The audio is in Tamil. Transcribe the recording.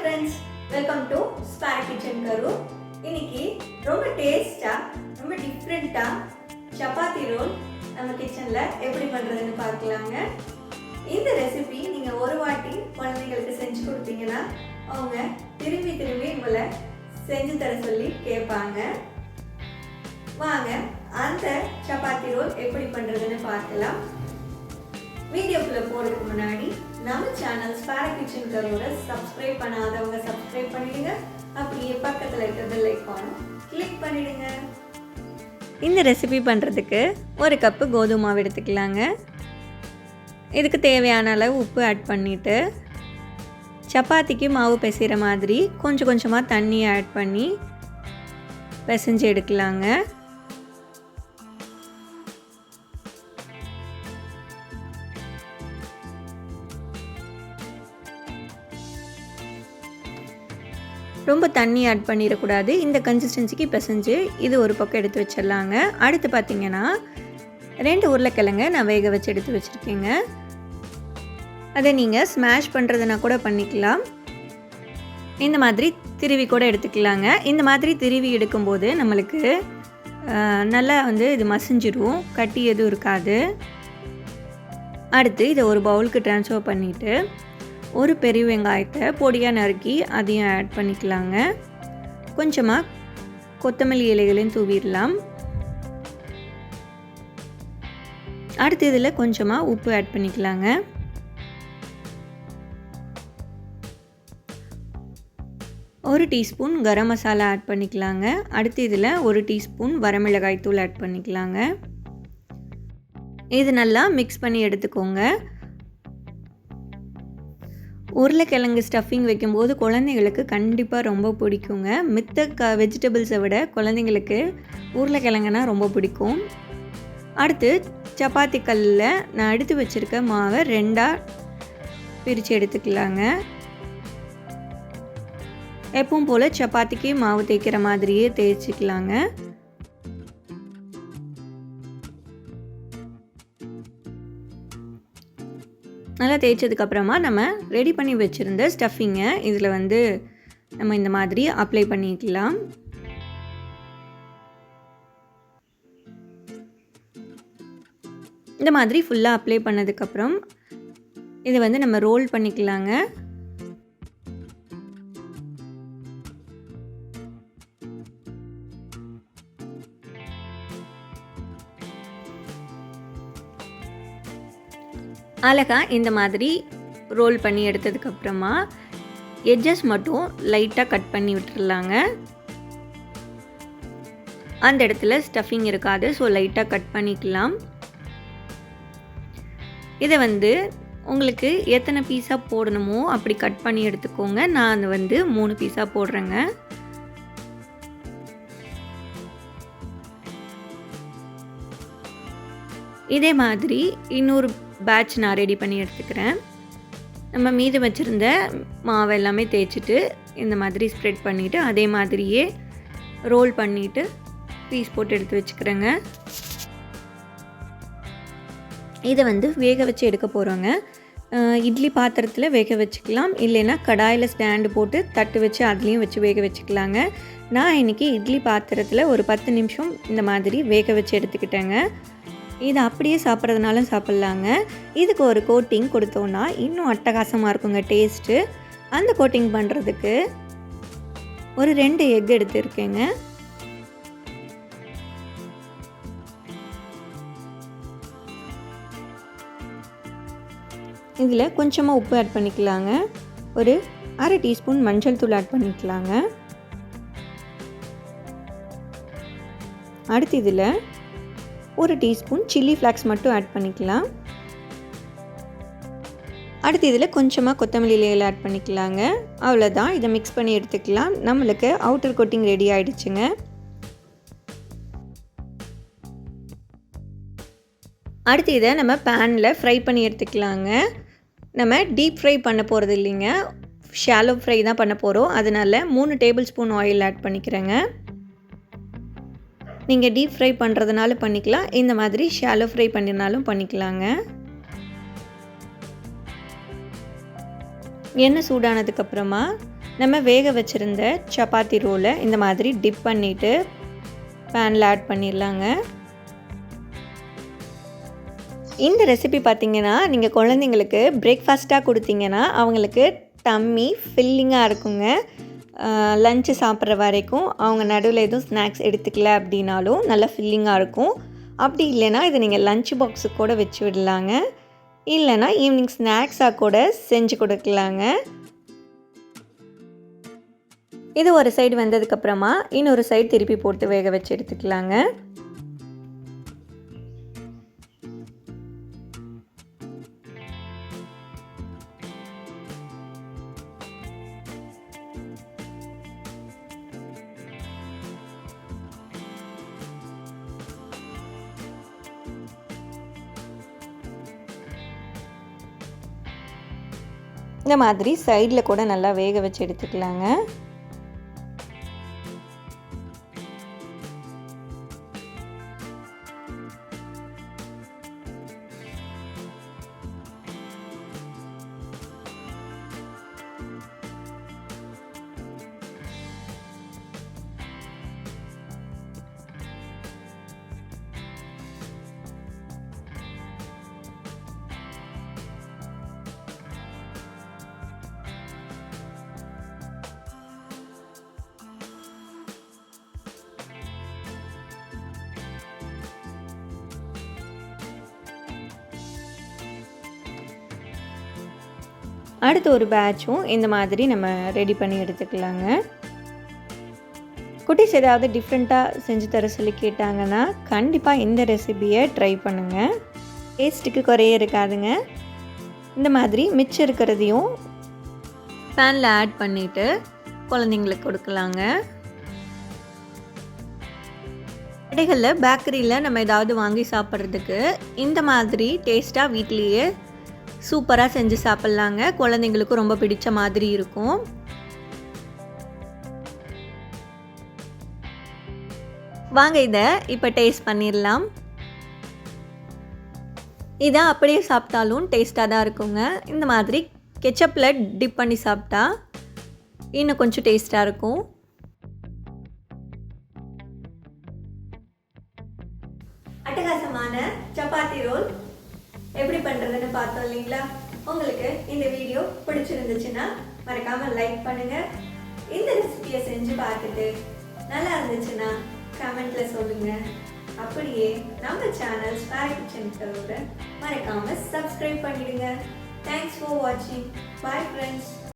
Friends welcome to spare kitchen கரு இன்னைக்கு ரொம்ப டேஸ்ட்டாக ரொம்ப டிஃப்ரெண்ட்டாக சப்பாத்தி ரோல் நம்ம கிச்சனில் எப்படி பண்ணுறதுன்னு பார்க்கலாங்க. இந்த ரெசிபி நீங்கள் ஒரு வாட்டி குழந்தைங்களுக்கு செஞ்சு கொடுத்தீங்கன்னா அவங்க திரும்பி திரும்பி உங்களை செஞ்சு தர சொல்லி கேட்பாங்க. வாங்க அந்த சப்பாத்தி ரோல் எப்படி பண்ணுறதுன்னு பார்க்கலாம். வீடியோக்குள்ளே போகிறதுக்கு முன்னாடி நம்ம சேனல் ஸ்பார கிச்சன் கரோட சப்ஸ்கிரைப் பண்ணாதவங்க சப்ஸ்கிரைப் பண்ணிடுங்க. அப்படியே பக்கத்தில் இருக்க பெல் ஐக்கானும் கிளிக் பண்ணிடுங்க. இந்த ரெசிபி பண்ணுறதுக்கு ஒரு கப்பு கோதுமை மாவு எடுத்துக்கலாங்க. இதுக்கு தேவையான அளவு உப்பு ஆட் பண்ணிவிட்டு சப்பாத்திக்கு மாவு பிசைகிற மாதிரி கொஞ்சம் கொஞ்சமாக தண்ணி ஆட் பண்ணி பிசைஞ்சு எடுக்கலாங்க. ரொம்ப தண்ணி ஆட் பண்ணிடக்கூடாது. இந்த கன்சிஸ்டன்சிக்கு பிசைஞ்சு இது ஒரு பக்கம் எடுத்து வச்சிடலாங்க. அடுத்து பார்த்திங்கன்னா ரெண்டு உருளைக்கிழங்க நான் வேக வச்சு எடுத்து வச்சுருக்கேங்க. அதை நீங்கள் ஸ்மாஷ் பண்ணுறதுனா கூட பண்ணிக்கலாம். இந்த மாதிரி திருவி கூட எடுத்துக்கலாங்க. இந்த மாதிரி திருவி எடுக்கும்போது நம்மளுக்கு நல்லா வந்து இது மசிஞ்சிடும் கட்டி எதுவும் இருக்காது. அடுத்து இதை ஒரு பவுலுக்கு ட்ரான்ஸ்ஃபர் பண்ணிவிட்டு ஒரு பெரிய வெங்காயத்தை பொடியாக நறுக்கி அதையும் ஆட் பண்ணிக்கலாங்க. கொஞ்சமாக கொத்தமல்லி இலைகளையும் தூவிடலாம். அடுத்து இதில் கொஞ்சமாக உப்பு ஆட் பண்ணிக்கலாங்க. ஒரு டீஸ்பூன் கரம் மசாலா ஆட் பண்ணிக்கலாங்க. அடுத்து இதில் ஒரு டீஸ்பூன் வரமிளகாய் தூள் ஆட் பண்ணிக்கலாங்க. இது நல்லா மிக்ஸ் பண்ணி எடுத்துக்கோங்க. உருளைக்கிழங்கு ஸ்டஃபிங் வைக்கும்போது குழந்தைங்களுக்கு கண்டிப்பாக ரொம்ப பிடிக்குங்க. மித்த க வெஜிடபிள்ஸை விட குழந்தைங்களுக்கு உருளைக்கிழங்குனா ரொம்ப பிடிக்கும். அடுத்து சப்பாத்தி கல்லில் நான் எடுத்து வச்சுருக்க மாவை ரெண்டாக பிரித்து எடுத்துக்கலாங்க. எப்பவும் போல் சப்பாத்திக்கு மாவு தேய்க்கிற மாதிரியே தேய்ச்சிக்கலாங்க. நல்லா தேய்ச்சதுக்கப்புறமா நம்ம ரெடி பண்ணி வச்சுருந்த ஸ்டஃபிங்கை இதில் வந்து நம்ம இந்த மாதிரி அப்ளை பண்ணிக்கலாம். இந்த மாதிரி ஃபுல்லாக அப்ளை பண்ணதுக்கப்புறம் இதை வந்து நம்ம ரோல் பண்ணிக்கலாங்க. அழகாக இந்த மாதிரி ரோல் பண்ணி எடுத்ததுக்கப்புறமா எட்ஜஸ் மட்டும் லைட்டாக கட் பண்ணி விட்டுறலாங்க அந்த இடத்துல ஸ்டஃபிங் இருக்காது ஸோ லைட்டாக கட் பண்ணிக்கலாம். இதை வந்து உங்களுக்கு எத்தனை பீஸாக போடணுமோ அப்படி கட் பண்ணி எடுத்துக்கோங்க. நான் வந்து மூணு பீஸாக போடுறேங்க. இதே மாதிரி இன்னொரு பேட்ச் நான் ரெடி பண்ணி எடுத்துக்கிறேன். நம்ம மீது வச்சுருந்த மாவு எல்லாமே தேய்ச்சிட்டு இந்த மாதிரி ஸ்ப்ரெட் பண்ணிவிட்டு அதே மாதிரியே ரோல் பண்ணிவிட்டு பீஸ் போட்டு எடுத்து வச்சுக்கிறேங்க. இதை வந்து வேக வச்சு எடுக்க போகிறோங்க இட்லி பாத்திரத்தில் வேக வச்சுக்கலாம். இல்லைன்னா கடாயில் ஸ்டாண்டு போட்டு தட்டு வச்சு அதுலேயும் வச்சு வேக வச்சுக்கலாங்க. நான் இன்றைக்கி இட்லி பாத்திரத்தில் ஒரு பத்து நிமிஷம் இந்த மாதிரி வேக வச்சு எடுத்துக்கிட்டேங்க. இது அப்படியே சாப்பிட்றதுனாலும் சாப்பிட்லாங்க. இதுக்கு ஒரு கோட்டிங் கொடுத்தோன்னா இன்னும் அட்டகாசமாக இருக்குங்க டேஸ்ட்டு அந்த கோட்டிங் பண்ணுறதுக்கு ஒரு ரெண்டு எக் எடுத்துருக்கேங்க. இதில் கொஞ்சமாக உப்பு ஆட் பண்ணிக்கலாங்க. ஒரு அரை டீஸ்பூன் மஞ்சள் தூள் ஆட் பண்ணிக்கலாங்க. அடுத்து இதில் ஒரு டீஸ்பூன் சில்லி ஃப்ளாக்ஸ் மட்டும் ஆட் பண்ணிக்கலாம். அடுத்து இதில் கொஞ்சமாக கொத்தமல்லி இலையில் ஆட் பண்ணிக்கலாங்க. அவ்வளோதான். இதை மிக்ஸ் பண்ணி எடுத்துக்கலாம். நம்மளுக்கு அவுட்டர் கோட்டிங் ரெடி ஆகிடுச்சுங்க அடுத்து இதை நம்ம பேனில் ஃப்ரை பண்ணி எடுத்துக்கலாங்க. நம்ம டீப் ஃப்ரை பண்ண போகிறது இல்லைங்க. ஷாலோ ஃப்ரை தான் பண்ண போகிறோம் அதனால் மூணு டேபிள் ஸ்பூன் ஆயில் ஆட் பண்ணிக்கிறேங்க. நீங்கள் டீப் ஃப்ரை பண்ணுறதுனால பண்ணிக்கலாம். இந்த மாதிரி ஷாலோ ஃப்ரை பண்ணினாலும் பண்ணிக்கலாங்க. எண்ணெய் சூடானதுக்கப்புறமா நம்ம வேக வச்சுருந்த சப்பாத்தி ரோலை இந்த மாதிரி டிப் பண்ணிவிட்டு பேனில் ஆட் பண்ணிடலாங்க. இந்த ரெசிபி பார்த்தீங்கன்னா நீங்கள் குழந்தைங்களுக்கு பிரேக்ஃபாஸ்ட்டாக கொடுத்தீங்கன்னா அவங்களுக்கு டம்மி ஃபில்லிங்காக இருக்குங்க. லஞ்சு சாப்பிட்ற வரைக்கும் அவங்க நடுவில் எதுவும் ஸ்நாக்ஸ் எடுத்துக்கல அப்படின்னாலும் நல்லா ஃபில்லிங்காக இருக்கும். அப்படி இல்லைன்னா இதை நீங்கள் லஞ்ச் பாக்ஸு கூட வச்சு விடலாங்க. இல்லைன்னா ஈவினிங் ஸ்நாக்ஸாக கூட செஞ்சு கொடுக்கலாங்க. இது ஒரு சைடு வந்ததுக்கப்புறமா இன்னொரு சைடு திருப்பி போட்டு வேக வச்சு எடுத்துக்கலாங்க. இந்த மாதிரி சைடில் கூட நல்லா வேக வச்சு எடுத்துக்கலாங்க. அடுத்த ஒரு பேட்சும் இந்த மாதிரி நம்ம ரெடி பண்ணி எடுத்துக்கலாங்க. குட்டீஸ் ஏதாவது டிஃப்ரெண்ட்டாக செஞ்சு தர சொல்லி கேட்டாங்கன்னா கண்டிப்பாக இந்த ரெசிபியை ட்ரை பண்ணுங்கள் டேஸ்ட்டுக்கு குறைய இருக்காதுங்க. இந்த மாதிரி மிச்சம் இருக்கிறதையும் பேனில் ஆட் பண்ணிவிட்டு குழந்தைங்களுக்கு கொடுக்கலாங்க. கடைகளில் பேக்கரியில் நம்ம ஏதாவது வாங்கி சாப்பிட்றதுக்கு இந்த மாதிரி டேஸ்ட்டாக வீட்லேயே சூப்பராக செஞ்சு சாப்பிட்லாங்க. குழந்தைங்களுக்கும் ரொம்ப பிடிச்ச மாதிரி இருக்கும். வாங்க இதை இப்போ டேஸ்ட் பண்ணிடலாம். இதை அப்படியே சாப்பிட்டாலும் டேஸ்ட்டாக தான் இருக்குங்க. இந்த மாதிரி கெச்சப்பில் டிப் பண்ணி சாப்பிட்டா இன்னும் கொஞ்சம் டேஸ்ட்டாக இருக்கும். அட்டகாசமான சப்பாத்தி ரோல் எப்படி பண்ணுறதுன்னு பார்த்தோம் இல்லைங்களா? உங்களுக்கு இந்த வீடியோ பிடிச்சிருந்துச்சுன்னா மறக்காமல் லைக் பண்ணுங்கள் இந்த ரெசிபியை செஞ்சு பார்த்துட்டு நல்லா இருந்துச்சுன்னா கமெண்ட்டில் சொல்லுங்கள் அப்படியே நம்ம சேனல் ஸ்பாய் கிச்சனுக்கு மறக்காமல் சப்ஸ்கிரைப் பண்ணிடுங்க. தேங்க்ஸ் ஃபார் வாட்சிங் பாய் ஃப்ரெண்ட்ஸ்